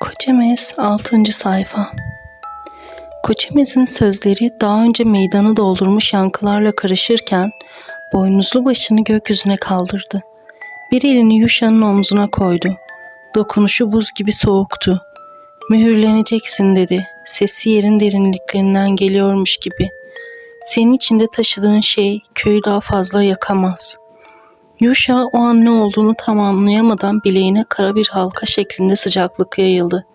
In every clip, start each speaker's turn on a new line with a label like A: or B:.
A: Koçemez 6. sayfa Koçemez'in sözleri daha önce meydanı doldurmuş yankılarla karışırken boynuzlu başını gökyüzüne kaldırdı. Bir elini Yuşa'nın omzuna koydu. Dokunuşu buz gibi soğuktu. Mühürleneceksin dedi. Sesi yerin derinliklerinden geliyormuş gibi. Senin içinde taşıdığın şey köyü daha fazla yakamaz.'' Yuşa o an ne olduğunu tam anlayamadan bileğine kara bir halka şeklinde sıcaklık yayıldı.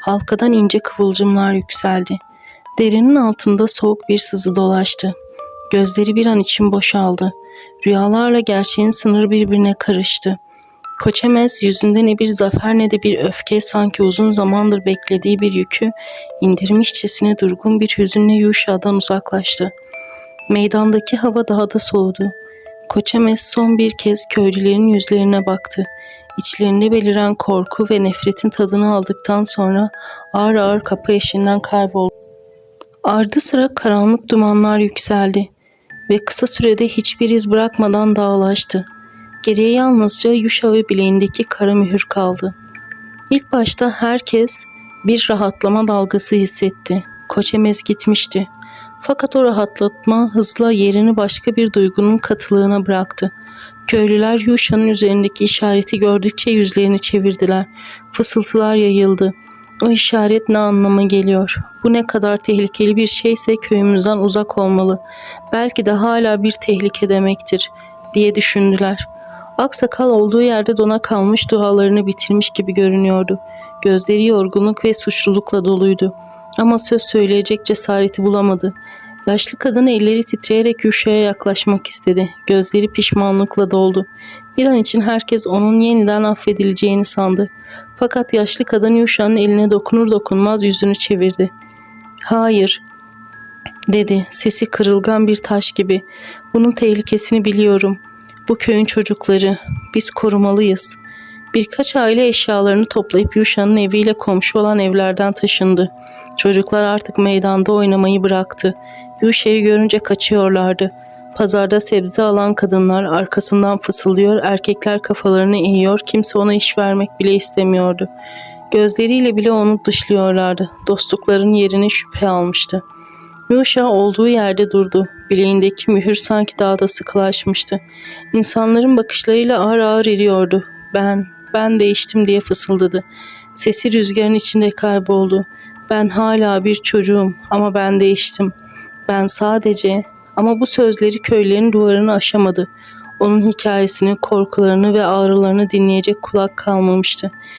A: Halkadan ince kıvılcımlar yükseldi. Derinin altında soğuk bir sızı dolaştı. Gözleri bir an için boşaldı. Rüyalarla gerçeğin sınırı birbirine karıştı. Koçemez yüzünde ne bir zafer ne de bir öfke sanki uzun zamandır beklediği bir yükü indirmişçesine durgun bir hüzünle Yuşa'dan uzaklaştı. Meydandaki hava daha da soğudu. Koçemez son bir kez köylülerin yüzlerine baktı. İçlerinde beliren korku ve nefretin tadını aldıktan sonra ağır ağır kapı eşiğinden kayboldu. Ardı sıra karanlık dumanlar yükseldi ve kısa sürede hiçbir iz bırakmadan dağılaştı. Geriye yalnızca Yuşa ve bileğindeki kara mühür kaldı. İlk başta herkes bir rahatlama dalgası hissetti. Koçemez gitmişti. Fakat o rahatlatma hızla yerini başka bir duygunun katılığına bıraktı. Köylüler Yuşa'nın üzerindeki işareti gördükçe yüzlerini çevirdiler. Fısıltılar yayıldı. O işaret ne anlama geliyor? Bu ne kadar tehlikeli bir şeyse köyümüzden uzak olmalı. Belki de hala bir tehlike demektir diye düşündüler. Aksakal olduğu yerde dona kalmış dualarını bitirmiş gibi görünüyordu. Gözleri yorgunluk ve suçlulukla doluydu. Ama söz söyleyecek cesareti bulamadı. Yaşlı kadın elleri titreyerek Yuşa'ya yaklaşmak istedi. Gözleri pişmanlıkla doldu. Bir an için herkes onun yeniden affedileceğini sandı. Fakat yaşlı kadın Yuşa'nın eline dokunur dokunmaz yüzünü çevirdi. Hayır, dedi sesi kırılgan bir taş gibi. Bunun tehlikesini biliyorum. Bu köyün çocukları. Biz korumalıyız. Birkaç aile eşyalarını toplayıp Yuşa'nın eviyle komşu olan evlerden taşındı. Çocuklar artık meydanda oynamayı bıraktı. Yuşa'yı görünce kaçıyorlardı. Pazarda sebze alan kadınlar arkasından fısıldıyor, erkekler kafalarını eğiyor, kimse ona iş vermek bile istemiyordu. Gözleriyle bile onu dışlıyorlardı. Dostlukların yerini şüphe almıştı. Yuşa olduğu yerde durdu. Bileğindeki mühür sanki daha da sıkılaşmıştı. İnsanların bakışlarıyla ağır ağır eriyordu. Ben, ben değiştim diye fısıldadı. Sesi rüzgarın içinde kayboldu. Ben hala bir çocuğum ama ben değiştim. Ben sadece ama bu sözleri köylerin duvarını aşamadı. Onun hikayesini, korkularını ve ağrılarını dinleyecek kulak kalmamıştı.